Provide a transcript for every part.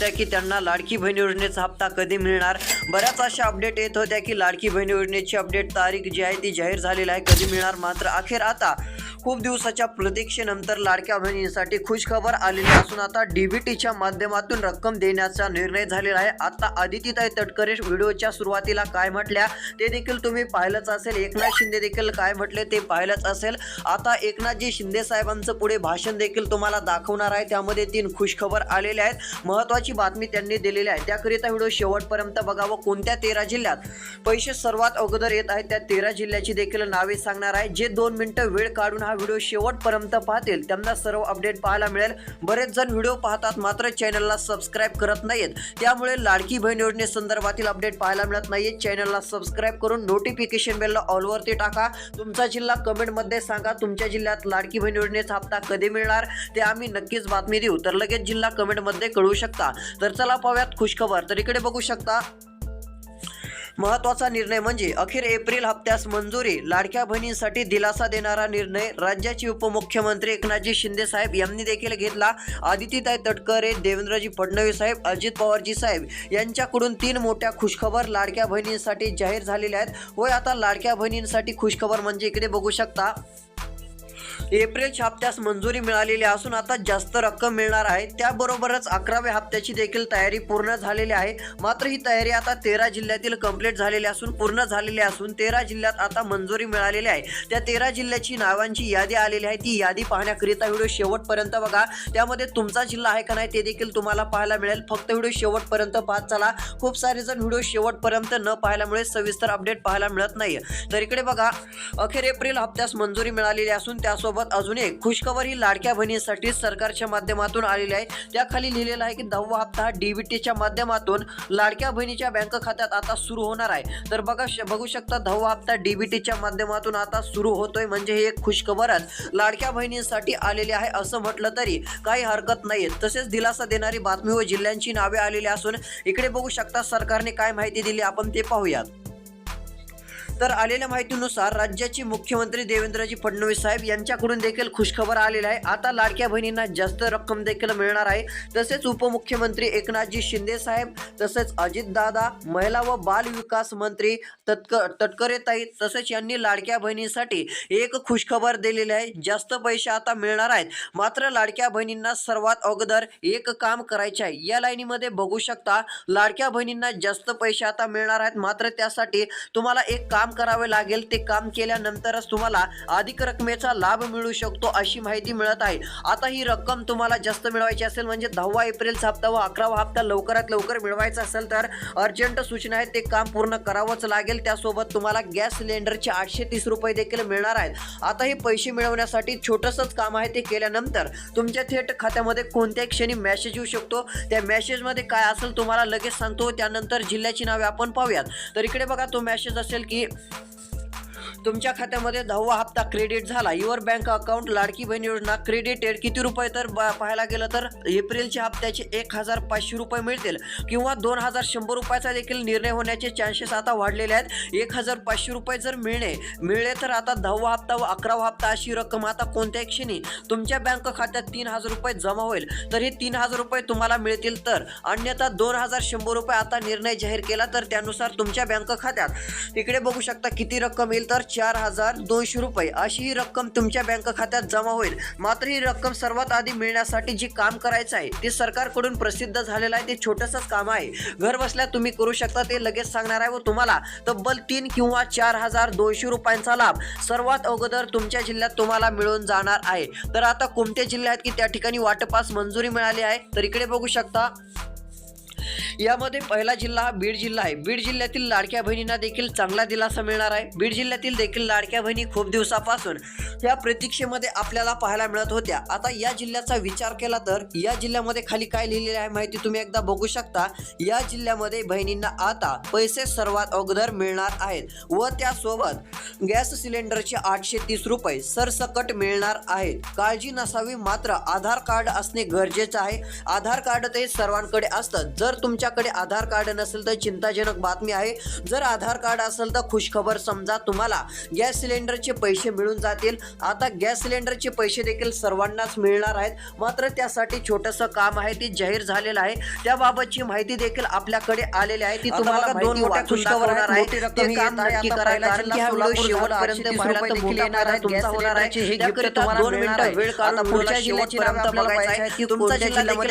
होत्या की त्यांना लाडकी बहीण योजनेचा हप्ता कधी मिळणार? बऱ्याच अशा अपडेट येत होत्या की लाडकी बहीण योजनेची अपडेट तारीख जी आहे ती जाहीर झालेली आहे. कधी मिळणार? मात्र अखेर आता खूप दिवसाच्या प्रतीक्षेनंतर लाडक्या बहिणींसाठी खुशखबर आलेली असून आता डीबीटीच्या माध्यमातून रक्कम देण्याचा निर्णय झालेला आहे. आता आदितीताई तटकरे व्हिडिओच्या सुरुवातीला काय म्हटल्या? ते देखील तुम्ही पाहिलंच असेल. एकनाथ शिंदे देखील काय म्हटले ते पाहिलंच असेल. आता एकनाथजी शिंदे साहेबांचं पुढे भाषण देखील तुम्हाला दाखवणार आहे. त्यामध्ये तीन खुशखबर आलेल्या आहेत. महत्वाची बातमी त्यांनी दिलेली आहे. त्याकरिता व्हिडिओ शेवटपर्यंत बघावं. कोणत्या तेरा जिल्ह्यात पैसे सर्वात अगोदर येत आहेत त्या तेरा जिल्ह्याची देखील नावे सांगणार आहे. जे दोन मिनिटं वेळ काढून हा व्हिडिओ शेवटपर्यंत पाहतील त्यांना सर्व अपडेट पाहायला मिळेल. बरेच जण व्हिडिओ पाहतात मात्र चॅनलला सबस्क्राईब करत नाहीत त्यामुळे लाडकी बहीण योजनेसंदर्भातील अपडेट पाहायला मिळत नाहीत चॅनलला सबस्क्राईब करून नोटिफिकेशन बेलला ऑलवरती टाका. तुमचा जिल्हा कमेंटमध्ये सांगा तुमच्या जिल्ह्यात लाडकी बहीण योजनेचा हप्ता कधी मिळणार? ते आम्ही नक्कीच बातमी देऊ. तर लगेच जिल्हा कमेंटमध्ये कळवू शकता. तर चला पाहूयात खुशखबर. तर इकडे बघू शकता महत्त्वाचा निर्णय म्हणजे अखेर एप्रिल हप्त्यास मंजुरी. लाडक्या बहिणींसाठी दिलासा देणारा निर्णय राज्याचे उपमुख्यमंत्री एकनाथजी शिंदे साहेब यांनी देखील घेतला. आदितीताई तटकरे देवेंद्रजी फडणवीस साहेब अजित पवारजी साहेब यांच्याकडून तीन मोठ्या खुशखबर लाडक्या बहिणींसाठी जाहीर झालेल्या आहेत. होय आता लाडक्या बहिणींसाठी खुशखबर म्हणजे इकडे बघू शकता एप्रिल हप्त्यास मंजुरी मिळालेली असून आता जास्त रक्कम मिळणार आहे. त्याबरोबरच अकराव्या हप्त्याची देखील तयारी पूर्ण झालेली आहे. मात्र ही तयारी आता तेरा जिल्ह्यातील कंप्लीट झालेली असून पूर्ण झालेली असून तेरा जिल्ह्यात आता मंजुरी मिळालेली आहे. त्या तेरा जिल्ह्याची नावांची यादी आलेली आहे. ती यादी पाहण्याकरिता व्हिडिओ शेवटपर्यंत बघा. त्यामध्ये तुमचा जिल्हा आहे का नाही ते देखील तुम्हाला पाहायला मिळेल. फक्त व्हिडिओ शेवटपर्यंत पाहत चला. खूप सारे जण व्हिडिओ शेवटपर्यंत न पाहायल्यामुळे सविस्तर अपडेट पाहायला मिळत नाही तर इकडे बघा. अखेर एप्रिल हप्त्यास मंजुरी मिळालेली असून त्यासोबत अजून एक खुशखबर ही लाडक्या बहिणीसाठी सरकारच्या माध्यमातून आलेली आहे. त्याखाली लिहिलेलं आहे की दहावा हप्ता हा डीबीटीच्या माध्यमातून लाडक्या बहिणीच्या बँक खात्यात आता सुरू होणार आहे. तर बघा श- बघू शकता दहावा हप्ता डीबीटीच्या माध्यमातून आता सुरू होतोय म्हणजे ही एक खुशखबरच लाडक्या बहिणींसाठी आलेली आहे असं म्हटलं तरी काही हरकत नाही तसेच दिलासा देणारी बातमी व जिल्ह्यांची नावे आलेली असून इकडे बघू शकता सरकारने काय माहिती दिली आपण ते पाहूयात. तर आलेल्या माहितीनुसार राज्याचे मुख्यमंत्री देवेंद्रजी फडणवीस साहेब यांच्याकडून देखील खुशखबर आलेली आहे. आता लाडक्या बहिणींना जास्त रक्कम देखील मिळणार आहे. तसेच उपमुख्यमंत्री एकनाथजी शिंदे साहेब तसेच अजितदादा महिला व बाल विकास मंत्री तत्क तटकरेताई तसेच यांनी लाडक्या बहिणींसाठी एक खुशखबर दिलेली आहे. जास्त पैसे आता मिळणार आहेत. मात्र लाडक्या बहिणींना सर्वात अगोदर एक काम करायचे आहे. या लाईनीमध्ये बघू शकता लाडक्या बहिणींना जास्त पैसे आता मिळणार आहेत. मात्र त्यासाठी तुम्हाला एक काम करावे लागेल ते काम केल्यानंतरच तुम्हाला अधिक रकमेचा लाभ मिळू शकतो अशी माहिती मिळत आहे. आता ही रक्कम तुम्हाला जास्त मिळवायची असेल म्हणजे दहावा एप्रिलचा हप्ता व अकरावा हप्ता लवकरात लवकर मिळवायचा असेल तर अर्जंट सूचना आहे ते काम पूर्ण करावंच लागेल. त्यासोबत तुम्हाला गॅस सिलेंडरचे आठशे तीस रुपये देखील मिळणार आहेत. आता हे पैसे मिळवण्यासाठी छोटंसंच काम आहे ते केल्यानंतर तुमच्या थेट खात्यामध्ये कोणत्याही क्षणी मेसेज येऊ शकतो. त्या मेसेजमध्ये काय असेल तुम्हाला लगेच सांगतो. त्यानंतर जिल्ह्याची नावे आपण पाहूयात. तर इकडे बघा तो मेसेज असेल की Gracias. तुमच्या खात्यामध्ये दहावा हप्ता क्रेडिट झाला. Your bank account Ladki Bahin योजना क्रेडिटेड किती रुपये तर ब- पाहायला गेलं तर एप्रिलच्या हप्त्याचे एक हजार पाचशे रुपये मिळतील. किंवा दोन हजार शंभर रुपयाचा देखील निर्णय होण्याचे चान्सेस आता वाढलेले आहेत. एक हजार पाचशे रुपये जर मिळणे मिळले तर आता दहावा हप्ता व अकरावा हप्ता अशी रक्कम आता कोणत्याही क्षणी तुमच्या बँक खात्यात तीन हजार रुपये जमा होईल. तर हे तीन हजार रुपये तुम्हाला मिळतील तर अन्यथा दोन हजार शंभर रुपये आता निर्णय जाहीर केला तर त्यानुसार तुमच्या बँक खात्यात. इकडे बघू शकता किती रक्कम येईल तर चार हजार दोनशे रुपये. अशी ही रक्कम तुमच्या बँक खात्यात जमा होईल. मात्र ही रक्कम सर्वात आधी मिळण्यासाठी जी काम करायचं आहे ते सरकारकडून प्रसिद्ध झालेलं आहे. ते छोटंसंच काम आहे. घर बसल्या तुम्ही करू शकता ते लगेच सांगणार आहे व तुम्हाला तब्बल तीन किंवा चार हजार दोनशे रुपयांचा लाभ सर्वात अगोदर तुमच्या जिल्ह्यात तुम्हाला मिळून जाणार आहे. तर आता कोणते जिल्हे आहेत की त्या ठिकाणी वाटपास मंजुरी मिळाली आहे? तर इकडे बघू शकता. यामध्ये पहिला जिल्हा हा बीड जिल्हा आहे. बीड जिल्ह्यातील लाडक्या बहिणींना देखील चांगला दिलासा मिळणार आहे. बीड जिल्ह्यातील देखील लाडक्या बहिणी खूप दिवसापासून या प्रतीक्षेमध्ये आपल्याला पाहायला मिळत होत्या. आता या जिल्ह्याचा विचार केला तर या जिल्ह्यामध्ये खाली काय लिहिलेले आहे माहिती तुम्ही एकदा बघू शकता. या जिल्ह्यामध्ये बहिणींना आता पैसे सर्वात अगोदर मिळणार आहेत व त्यासोबत गॅस सिलेंडरचे आठशे तीस रुपये सरसकट मिळणार आहेत. काळजी नसावी मात्र आधार कार्ड असणे गरजेचं आहे. आधार कार्ड ते सर्वांकडे असतं. जर तुम्ही तुमच्याकडे आधार कार्ड नसेल तर चिंताजनक बातमी आहे जर आधार कार्ड असेल तर खुशखबर समजा तुम्हाला गॅस सिलेंडरचे पैसे मिळून जातील आता गॅस सिलेंडरचे पैसे देखील सर्वांनाच मिळणार आहेत मात्र त्यासाठी छोटंसं काम आहे ते जाहीर झालेलं आहे त्याबाबतची माहिती देखील आपल्याकडे आलेली आहे ती तुम्हाला दोन मोठ्या खुशखबर. आहे आहे. नक्की आता करायला पहिला कारण की जिल्हा व्हिडिओ सोलापूर झाला. शेवटपर्यंत 830 पाहायला रुपये तर देखील मोठा येणार आहे आहेत. तुमचा पुढच्या जिल्ह्याची नावे बघायचं आहे जिल्हा देखील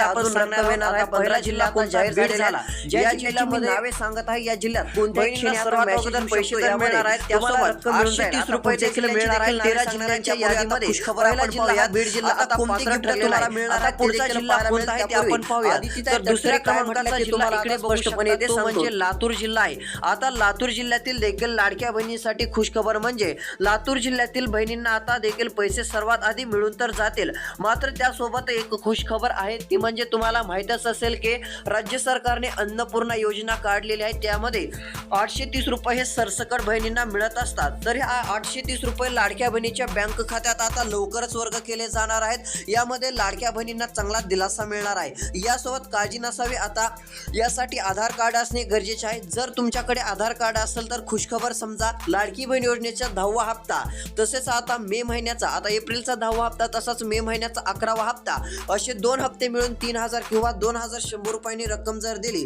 आहे. पहिला जिल्हा कोणता झाला. या जिल्ह्यामध्ये नावे सांगत आहे या जिल्ह्यात कोणत्या सर्वात अगोदर पैसे मिळणार आहेत त्यासोबत आठशे. तीस रुपये देखील मिळणार आहेत तेरा जिल्ह्यांच्या यादीमध्ये पहिला जिल्हा. हा बीड जिल्हा आता कोणती गिफ्ट तुम्हाला मिळणार आहे पुढचा जिल्हा कोणता आहे ते आपण पाहूया तर दुसऱ्या क्रमांकाचा तुम्हाला इकडे स्पष्टपणे ते. म्हणजे लातूर जिल्हा आहे आता लातूर जिल्ह्यातील देखील लाडक्या बहिणीसाठी खुशखबर म्हणजे लातूर जिल्ह्यातील बहिणींना आता देखील पैसे सर्वात आधी मिळून तर जातील मात्र त्यासोबत एक खुशखबर आहे ती म्हणजे तुम्हाला माहीतच असेल की राज्य सरकारने अन्नपूर्णा योजना काढलेली आहे. त्यामध्ये आठशे तीस रुपये हे सरसकट बहिणींना मिळत असतात. तर ह्या आठशे तीस रुपये लाडक्या बहिणीच्या बँक खात्यात आता लवकरच वर्ग केले जाणार आहेत. यामध्ये लाडक्या बहिणींना चांगला दिलासा मिळणार आहे. यासोबत काळजी नसावी आता. यासाठी आधार कार्ड असणे गरजेचे आहे. जर तुमच्याकडे आधार कार्ड असेल तर खुशखबर समजा लाडकी बहीण योजनेचा दहावा हप्ता. तसेच आता मे महिन्याचा आता एप्रिलचा दहावा हप्ता तसाच मे महिन्याचा अकरावा हप्ता. असे दोन हप्ते मिळून तीन हजार किंवा दोन हजार शंभर रुपयांनी रक्कम जर दिली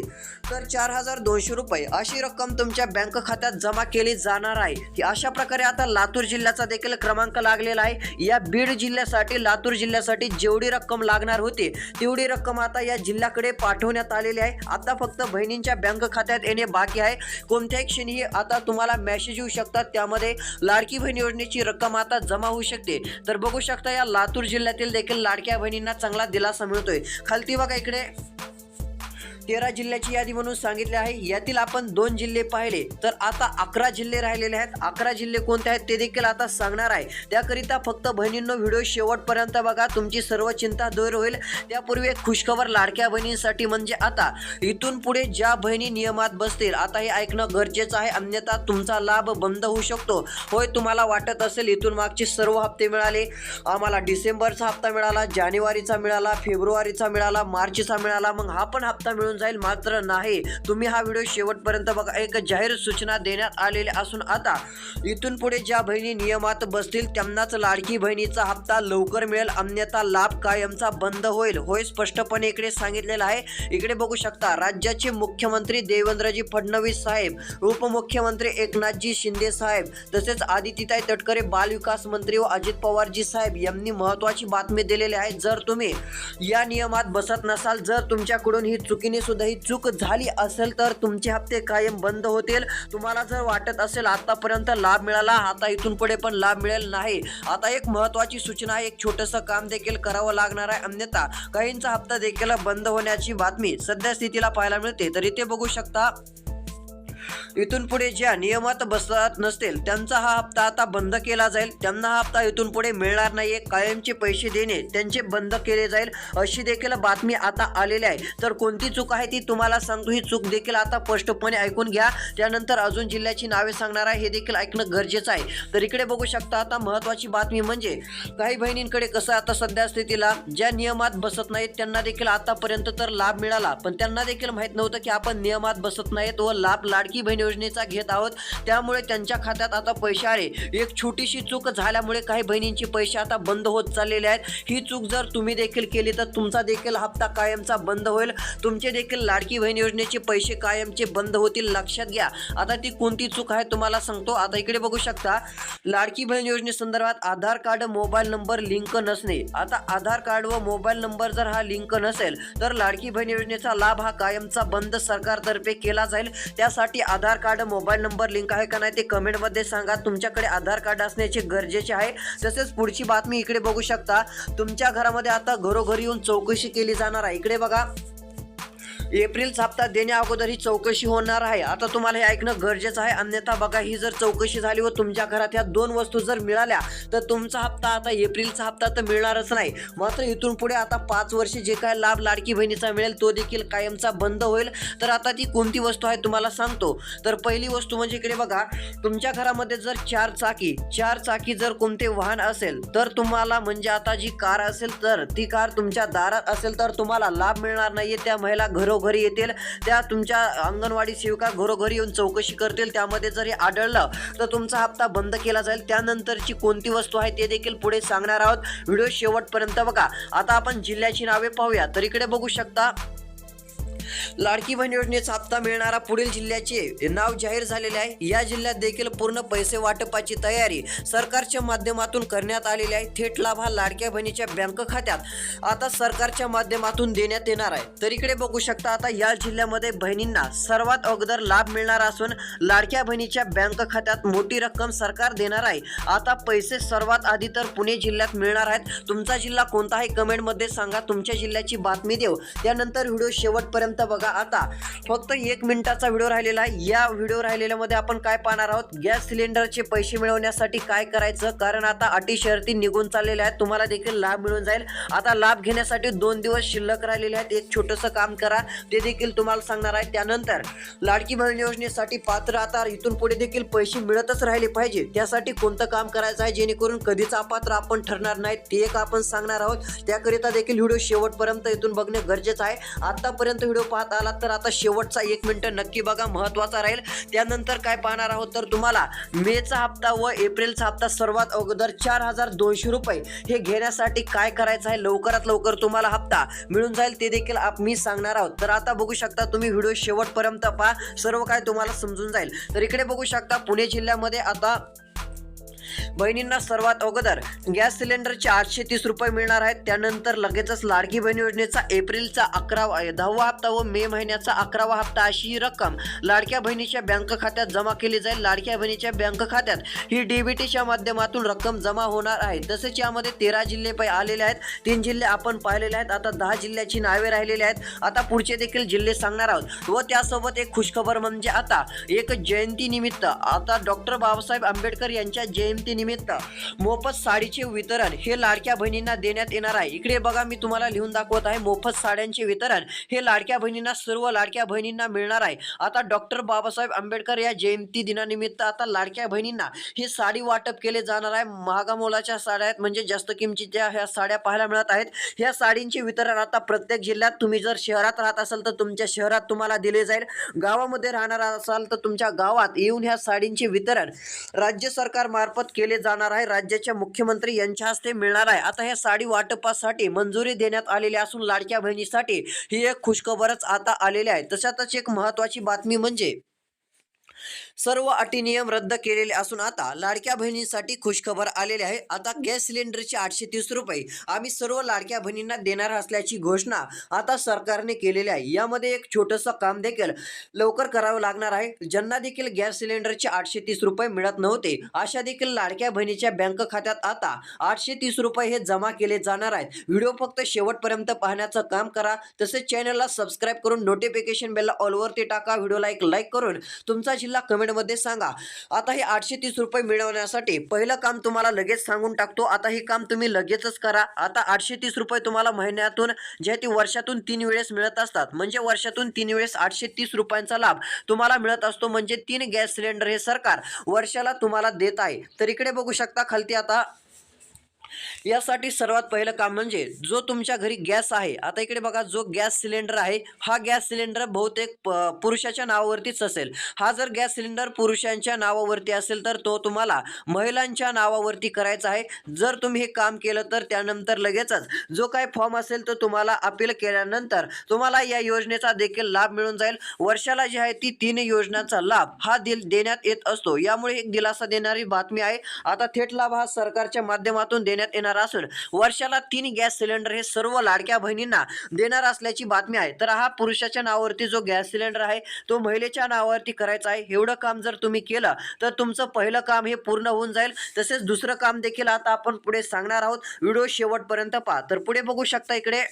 तर चार हजार दोनशे रुपये अशी रक्कम तुमच्या बँक खात्यात जमा केली जाणार आहे. की अशा प्रकारे आता लातूर जिल्ह्याचा देखील क्रमांक लागलेला आहे. या बीड जिल्ह्यासाठी लातूर जिल्ह्यासाठी जेवढी रक्कम लागणार होती तेवढी रक्कम आता या जिल्ह्याकडे पाठवण्यात आलेली आहे. आता फक्त बहिणींच्या बँक खात्यात येणे बाकी आहे. कोणत्याही क्षणी आता तुम्हाला मेसेज येऊ शकतात. त्यामध्ये लाडकी बहीण योजनेची रक्कम आता जमा होऊ शकते. तर बघू शकता या लातूर जिल्ह्यातील देखील लाडक्या बहिणींना चांगला दिलासा मिळतोय. खालती बघा इकडे. तेरा जिल्ह्याची यादी म्हणून सांगितले आहे. यातील आपण दोन जिल्हे पाहिले. तर आता अकरा जिल्हे राहिलेले आहेत. अकरा जिल्हे कोणते आहेत ते देखील आता सांगणार आहे. त्याकरिता फक्त बहिणींनो व्हिडिओ शेवटपर्यंत बघा. तुमची सर्व चिंता दूर होईल. त्यापूर्वी एक खुशखबर लाडक्या बहिणींसाठी म्हणजे आता. इथून पुढे ज्या बहिणी नियमात बसतील आता हे ऐकणं गरजेचं आहे. अन्यथा तुमचा लाभ बंद होऊ शकतो. होय तुम्हाला वाटत असेल इथून मागचे सर्व हप्ते मिळाले. आम्हाला डिसेंबरचा हप्ता मिळाला जानेवारीचा मिळाला फेब्रुवारीचा मिळाला मार्चचा मिळाला. मग हा पण हप्ता मिळून जाईल. मात्र नाही. तुम्ही हा व्हिडिओ शेवटपर्यंत बघा. एक जाहीर सूचना देण्यात आलेली असून आता इथून पुढे ज्या बहिणी नियमात बसतील त्यांनाच लाडकी बहिणीचा हप्ता लवकर मिळेल. अन्यथा लाभ कायमचा बंद होईल. होय स्पष्टपणे इकडे सांगितलेलं आहे. इकडे बघू शकता राज्याचे मुख्यमंत्री देवेंद्रजी फडणवीस साहेब उपमुख्यमंत्री एकनाथजी शिंदे साहेब तसेच आदित्यताई तटकरे बालविकास मंत्री व अजित पवारजी साहेब यांनी महत्वाची बातमी दिलेली आहे. जर तुम्ही या नियमात बसत नसाल जर तुमच्याकडून ही चुकीने सुद्धा ही चूक झाली असेल तर तुमचे हप्ते कायम बंद होतील. तुम्हाला जर वाटत असेल आतापर्यंत लाभ मिळाला आता इथून पुढे पण लाभ मिळेल नाही. आता एक महत्वाची सूचना एक छोटंसं काम देखील करावं लागणार आहे. अन्यथा काहींचा हप्ता देखील बंद होण्याची बातमी सध्या स्थितीला पाहायला मिळते. तर इथे बघू शकता इथून पुढे ज्या नियमात बसत नसतील त्यांचा हा हप्ता आता बंद केला जाईल. त्यांना हा हप्ता इथून पुढे मिळणार नाहीये. कायमचे पैसे देणे त्यांचे बंद केले जाईल अशी देखील बातमी आता आलेली आहे. तर कोणती चूक आहे ती तुम्हाला सांगतो. ही चूक देखील आता स्पष्टपणे ऐकून घ्या. त्यानंतर अजून जिल्ह्याची नावे सांगणार आहे हे देखील ऐकणं गरजेचं आहे. तर इकडे बघू शकता आता महत्वाची बातमी म्हणजे काही बहिणींकडे कसं आता सध्या स्थितीला? ज्या नियमात बसत नाहीत त्यांना देखील आतापर्यंत तर लाभ मिळाला. पण त्यांना देखील माहीत नव्हतं की आपण नियमात बसत नाहीत व लाभ लाडकी बहिणी योजनेचा घेत आहोत. त्यामुळे त्यांच्या खात्यात आता पैसे आले एक छोटीशी चूक झाल्यामुळे काही बहिणींचे पैसे आता बंद होत चाललेले आहेत. ही चूक जर तुम्ही देखील केली तर तुमचा देखील हप्ता कायमचा बंद होईल. तुमचे देखील लाडकी बहीण योजनेचे पैसे कायमचे बंद होतील लक्षात घ्या. आता ती कोणती चूक आहे तुम्हाला सांगतो. आता इकडे बघू शकता. लाडकी बहीण योजनेसंदर्भात Aadhaar card mobile number link नसणे. आता आधार कार्ड व मोबाईल नंबर जर हा लिंक नसेल तर लाडकी बहीण योजनेचा लाभ हा कायमचा बंद सरकारतर्फे केला जाईल. त्यासाठी Aadhaar Aadhaar card mobile number link आहे का नाही ते कमेंटमध्ये सांगा. तुमच्याकडे आधार कार्ड असण्याचे गरजेचे आहे. तसेच पुढची बातमी इकडे बघू शकता. तुमच्या घरामध्ये आता घरोघरी येऊन चौकशी केली जाणार आहे. इकडे बघा. एप्रिलचा हप्ता देण्या अगोदर ही चौकशी होणार आहे. आता तुम्हाला हे ऐकणं गरजेचं आहे. अन्यथा बघा ही जर चौकशी झाली व तुमच्या घरात ह्या दोन वस्तू जर मिळाल्या तर तुमचा हप्ता आता एप्रिलचा हप्ता तर मिळणारच नाही. मात्र इथून पुढे आता पाच वर्षे जे काय लाभ लाडकी बहिणीचा मिळेल तो देखील कायमचा बंद होईल. तर आता ती कोणती वस्तू आहे तुम्हाला सांगतो. तर पहिली वस्तू म्हणजे इकडे बघा तुमच्या घरामध्ये जर चार चाकी चार चाकी जर कोणते वाहन असेल तर तुम्हाला म्हणजे आता जी कार असेल तर ती कार तुमच्या दारात असेल तर तुम्हाला लाभ मिळणार नाहीये. त्या महिला घरो घरोघरी येतील त्या तुमच्या अंगणवाडी सेविका घरोघरी येऊन चौकशी करतील त्यामध्ये जरी आढळलं तर तुमचा हप्ता बंद केला जाईल. त्यानंतरची कोणती वस्तू आहे ते देखील पुढे सांगणार आहोत. व्हिडिओ शेवटपर्यंत बघा. आता आपण जिल्ह्याची नावे पाहूया. तर इकडे बघू शकता लाडकी बहीण योजनेचा हप्ता मिळणारा पुढील जिल्ह्याचे नाव जाहीर झालेले आहे. या जिल्ह्यात देखील पूर्ण पैसे वाटपाची तयारी सरकारच्या माध्यमातून करण्यात आलेली आहे. थेट लाभ हा लाडक्या बहिणीच्या बँक खात्यात आता सरकारच्या माध्यमातून देण्यात येणार आहे. तर इकडे बघू शकता आता या जिल्ह्यामध्ये बहिणींना सर्वात अगोदर लाभ मिळणार असून लाडक्या बहिणीच्या बँक खात्यात मोठी रक्कम सरकार देणार आहे. आता पैसे सर्वात आधी तर पुणे जिल्ह्यात मिळणार आहेत. तुमचा जिल्हा कोणता आहे? कमेंटमध्ये सांगा. तुमच्या जिल्ह्याची बातमी देऊ. त्यानंतर व्हिडिओ शेवटपर्यंत बघा आता. फक्त एक मिनिटाचा व्हिडिओ राहिलेला आहे. या व्हिडिओ राहिलेल्यामध्ये आपण काय पाहणार आहोत? गॅस सिलेंडरचे पैसे मिळवण्यासाठी काय करायचं? कारण आता अटी शर्ती निघून चाललेल्या आहेत. तुम्हाला देखील लाभ मिळून जाईल. आता लाभ घेण्यासाठी दोन दिवस शिल्लक राहिलेले आहेत. एक छोटंसं काम करा. ते देखील तुम्हाला सांगणार आहे. त्यानंतर लाडकी बहीण योजनेसाठी पात्र आता इथून पुढे देखील पैसे मिळतच राहिले पाहिजे. त्यासाठी कोणतं काम करायचं आहे? जेणेकरून कधीच अपात्र आपण ठरणार नाही. ते एक आपण सांगणार आहोत. त्याकरिता देखील व्हिडिओ शेवटपर्यंत इथून बघणे गरजेचं आहे. आतापर्यंत व्हिडिओ पाहत आला तर आता शेवटचा एक मिनिट नक्की बघा महत्त्वाचा राहील. त्यानंतर काय पाहणार आहोत तर तुम्हाला मेचा हप्ता व एप्रिलचा हप्ता सर्वात अगोदर चार हजार दोनशे रुपये. हे घेण्यासाठी काय करायचं आहे? लवकरात लवकर तुम्हाला हप्ता मिळून जाईल ते देखील मी सांगणार आहोत. तर आता बघू शकता तुम्ही व्हिडिओ शेवटपर्यंत पहा सर्व काय तुम्हाला समजून जाईल. तर इकडे बघू शकता पुणे जिल्ह्यामध्ये आता बहिणींना सर्वात अगोदर गॅस सिलेंडरचे आठशे तीस रुपये मिळणार आहेत. त्यानंतर लगेचच लाडकी बहीण योजनेचा एप्रिलचा अकरावा दहावा हप्ता व मे महिन्याचा अकरावा हप्ता अशी ही रक्कम लाडक्या बहिणीच्या बँक खात्यात जमा केली जाईल. लाडक्या बहिणीच्या बँक खात्यात ही डीबीटीच्या माध्यमातून रक्कम जमा होणार आहे. तसेच यामध्ये तेरा जिल्हे पै आलेले आहेत. तीन जिल्हे आपण पाहिलेले आहेत. आता दहा जिल्ह्याची नावे राहिलेली आहेत. आता पुढचे देखील जिल्हे सांगणार आहोत. व त्यासोबत एक खुशखबर म्हणजे आता एक जयंती निमित्त आता डॉक्टर बाबासाहेब आंबेडकर यांच्या जयंती निमित्त मोफत साडीचे वितरण हे लाडक्या बहिणींना देण्यात येणार आहे. इकडे बघा मी तुम्हाला लिहून दाखवत आहे. मोफत साड्यांचे वितरण हे लाडक्या बहिणींना सर्व लाडक्या बहिणींना मिळणार आहे. आता डॉक्टर बाबासाहेब आंबेडकर या जयंती दिनानिमित्त आता लाडक्या बहिणींना ही साडी वाटप केले जाणार आहे. महागामोलाच्या साड्या आहेत म्हणजे जास्त किमतीच्या ह्या साड्या पाहायला मिळत आहेत. ह्या साडींचे वितरण आता प्रत्येक जिल्ह्यात तुम्ही जर शहरात राहत असाल तर तुमच्या शहरात तुम्हाला दिले जाईल. गावामध्ये राहणार असाल तर तुमच्या गावात येऊन ह्या साडींचे वितरण राज्य सरकार मार्फत केले जाणार आहे. राज्याच्या मुख्यमंत्री यांच्या हस्ते मिळणार आहे. आता ह्या साडी वाटपासाठी मंजुरी देण्यात आलेली असून लाडक्या बहिणीसाठी ही एक खुशखबरच आता आलेली आहे. तशातच एक महत्वाची बातमी म्हणजे सर्व अटी नियम रद्द केलेले असून आता लाडक्या बहिणींसाठी खुशखबर आलेली आहे. आता गॅस सिलेंडरचे आठशे तीस रुपये आम्ही सर्व लाडक्या बहिणींना देणार असल्याची घोषणा आता सरकारने केलेली आहे. यामध्ये एक छोटंसं काम देखील लवकर करावं लागणार आहे. ज्यांना देखील गॅस सिलेंडरचे आठशे तीस रुपये मिळत नव्हते अशा देखील लाडक्या बहिणीच्या बँक खात्यात आता आठशे तीस रुपये हे जमा केले जाणार आहेत. व्हिडिओ फक्त शेवटपर्यंत पाहण्याचं काम करा. तसेच चॅनलला सबस्क्राईब करून नोटिफिकेशन बेलला ऑलवरती टाका. व्हिडिओला एक लाईक करून तुमचा जिल्हा कमेंटमध्ये सांगा. आता हे आठशे तीस रुपये मिळवण्यासाठी पहिलं काम तुम्हाला लगेच सांगून टाकतो. आता हे काम तुम्ही लगेचच करा. आता आठशे तीस रुपये तुम्हाला महिन्यातून जे ती वर्षातून तीन वेळेस मिळत असतात. म्हणजे वर्षातून तीन वेळेस आठशे तीस रुपयांचा लाभ तुम्हाला मिळत असतो. म्हणजे तीन गॅस सिलेंडर हे सरकार वर्षाला तुम्हाला देत आहे. तर इकडे बघू शकता खालती आता यासाठी सर्वात पहिलं काम म्हणजे जो तुमच्या घरी गॅस आहे आता इकडे बघा जो गॅस सिलेंडर आहे हा गॅस सिलेंडर बहुतेक प- पुरुषाच्या नावावरतीच असेल. हा जर गॅस सिलेंडर पुरुषांच्या नावावरती असेल तर तो तुम्हाला महिलांच्या नावावरती करायचा आहे. जर तुम्ही हे काम केलं तर त्यानंतर लगेचच जो काय फॉर्म असेल तो तुम्हाला अपील केल्यानंतर तुम्हाला या योजनेचा देखील लाभ मिळून जाईल. वर्षाला जी आहे ती तीन योजनांचा लाभ हा दिल देण्यात येत असतो. यामुळे एक दिलासा देणारी बातमी आहे. आता थेट लाभ हा सरकारच्या माध्यमातून देण्यात येणार असून वर्षाला तीन गॅस सिलेंडर हे सर्व लाडक्या बहिणींना देणार असल्याची बातमी आहे. तर हा पुरुषाच्या नावावरती जो गॅस सिलेंडर आहे तो महिलेच्या नावावरती करायचा आहे. एवढं काम जर तुम्ही केलं तर तुमचं पहिलं काम हे पूर्ण होऊन जाईल. तसेच दुसरं काम देखील आता आपण पुढे सांगणार आहोत. व्हिडिओ शेवटपर्यंत पहा. तर पुढे बघू शकता इकडे.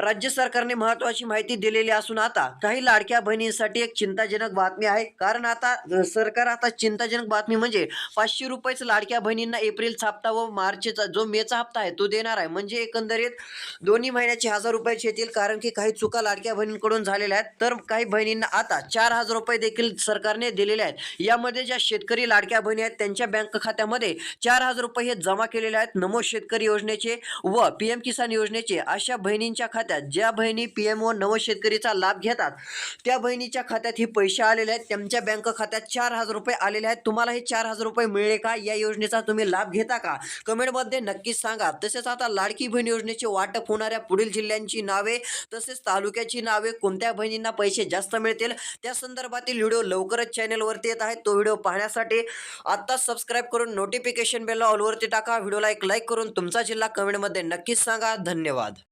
राज्य सरकारने महत्वाची माहिती दिलेली असून आता काही लाडक्या बहिणींसाठी एक चिंताजनक बातमी आहे. कारण आता सरकार आता चिंताजनक बातमी म्हणजे पाचशे रुपयेच लाडक्या बहिणींना एप्रिलचा हप्ता व मार्चचा जो मेचा हप्ता आहे तो देणार आहे. म्हणजे एकंदरीत दोन्ही महिन्याचे हजार रुपयाचे येतील कारण की काही चुका लाडक्या बहिणींकडून झालेल्या आहेत. तर काही बहिणींना आता चार हजार रुपये देखील सरकारने दिलेले आहेत. यामध्ये ज्या शेतकरी लाडक्या बहिणी आहेत त्यांच्या बँक खात्यामध्ये चार हजार रुपये हे जमा केलेले आहेत. नमो शेतकरी योजनेचे व पी एम किसान योजनेचे अशा बहिणींच्या खात्यात खात्यात. ज्या बहिणी पी एम ओ नव शेतकरीचा लाभ घेतात त्या बहिणीच्या खात्यात हे पैसे आलेले आहेत. त्यांच्या बँक खात्यात चार हजार रुपये आलेले आहेत. तुम्हाला हे चार हजार रुपये मिळेल का? या योजनेचा तुम्ही लाभ घेता का? कमेंटमध्ये नक्कीच सांगा. तसेच आता लाडकी बहीण योजनेचे वाटप होणाऱ्या पुढील जिल्ह्यांची नावे तसेच तालुक्याची नावे कोणत्या बहिणींना पैसे जास्त मिळतील? त्या संदर्भातील व्हिडिओ लवकरच चॅनलवरती येत आहे तो व्हिडिओ पाहण्यासाठी आत्ताच सबस्क्राईब करून नोटिफिकेशन बेल ऑलवरती टाका. व्हिडिओला एक लाईक करून तुमचा जिल्हा कमेंटमध्ये नक्कीच सांगा. धन्यवाद.